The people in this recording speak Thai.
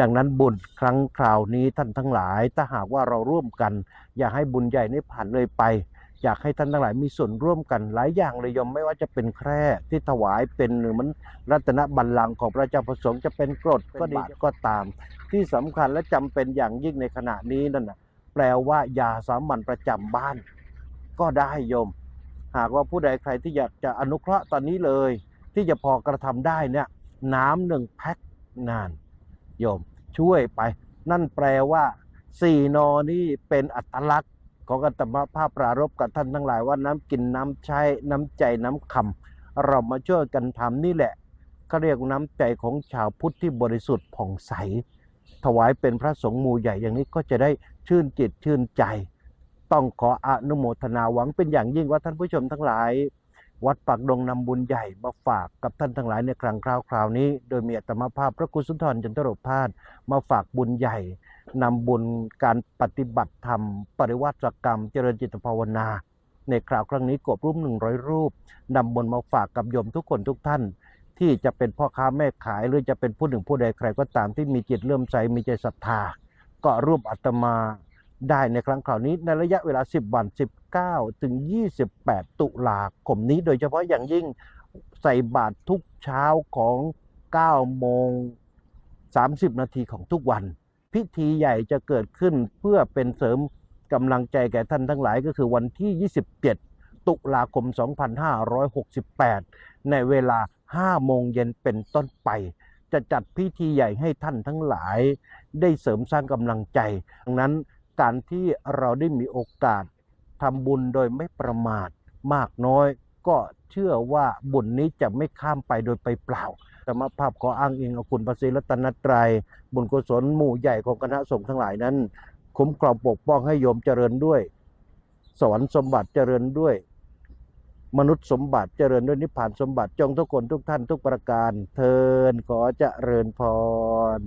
ดังนั้นบุญครั้งคราวนี้ท่านทั้งหลาย ถ้าหากว่าเราร่วมกัน อยากให้บุญใหญ่นี้ผ่านเลยไป อยากให้ท่านทั้งหลายมีส่วนร่วมกันหลายอย่างเลยยมไม่ว่าจะเป็นแคร่ที่ถวายเป็นหรือมันรัตนบัลลังก์ของพระเจ้าประสงค์จะเป็นกรดก็ดีก็ตาม ที่สำคัญและจำเป็นอย่างยิ่งในขณะนี้นั่นนะแปลว่ายาสามัญประจำบ้าน ก็ได้โยม หากว่าผู้ใดใครที่อยากจะอนุเคราะห์ตอนนี้เลย ที่จะพอกระทำได้เนี่ยน้ำหนึ่งแพ็คนาน โยมช่วยไป นั่นแปลว่าสี่นอนี่เป็นอัตลักษณ์ของอัตมภาพปรารบกับท่านทั้งหลายว่าน้ำกินน้ำใช้น้ำใจน้ำคำเรามาช่วยกันทำนี่แหละเขาเรียกน้ำใจของชาวพุทธที่บริสุทธิ์ผ่องใส ถวายเป็นพระสงฆ์หมู่ใหญ่อย่างนี้ก็จะได้ชื่นจิตชื่นใจ ต้องขออนุโมทนาหวังเป็นอย่างยิ่งว่าท่านผู้ชมทั้งหลาย วัดปากดงนำบุญใหญ่มาฝากกับท่านทั้งหลายในครั้งคราวคราวนี้ โดยมีอัตมาภาพพระกุสุนทรจันทรพาสมาฝากบุญใหญ่นำบุญการปฏิบัติธรรม ปริวัติกรรม เจริญจิตภาวนา ในคราวครั้งนี้กบรูปหนึ่งร้อยรูปนำบุญมาฝากกับโยมทุกคนทุกท่าน ที่จะเป็นพ่อค้าแม่ขายหรือจะเป็นผู้หนึ่งผู้ใดใครก็ตามที่มีจิตเลื่อมใสมีใจศรัทธาก็ร่วมอัตมา ได้ในครั้งคราวนี้ในระยะเวลา 10 วัน 19 ถึง 28 ตุลาคมนี้ โดยเฉพาะอย่างยิ่งใส่บาตรทุกเช้าของ9โมง 30 นาทีของทุกวัน พิธีใหญ่จะเกิดขึ้นเพื่อเป็นเสริมกำลังใจแก่ท่านทั้งหลายก็คือวันที่ 27 ตุลาคม 2568 ในเวลา 5 โมงเย็นเป็นต้นไป จะจัดพิธีใหญ่ให้ท่านทั้งหลาย ได้เสริมสร้างกำลังใจดังนั้น การที่เราได้มีโอกาสทำบุญโดยไม่ประมาทมากน้อย ก็เชื่อว่าบุญนี้จะไม่ข้ามไปโดยไปเปล่าธรรมภาพขออ้างอิงเอาคุณพระศรีรัตนตรัยบุญกุศลหมู่ใหญ่ของคณะสงฆ์ทั้งหลายนั้น คุ้มครองปกป้องให้โยมเจริญด้วย สวรรค์สมบัติเจริญด้วย มนุษย์สมบัติเจริญด้วยนิพพานสมบัติจงทุกคนทุกท่านทุกประการ เทินขอเจริญพร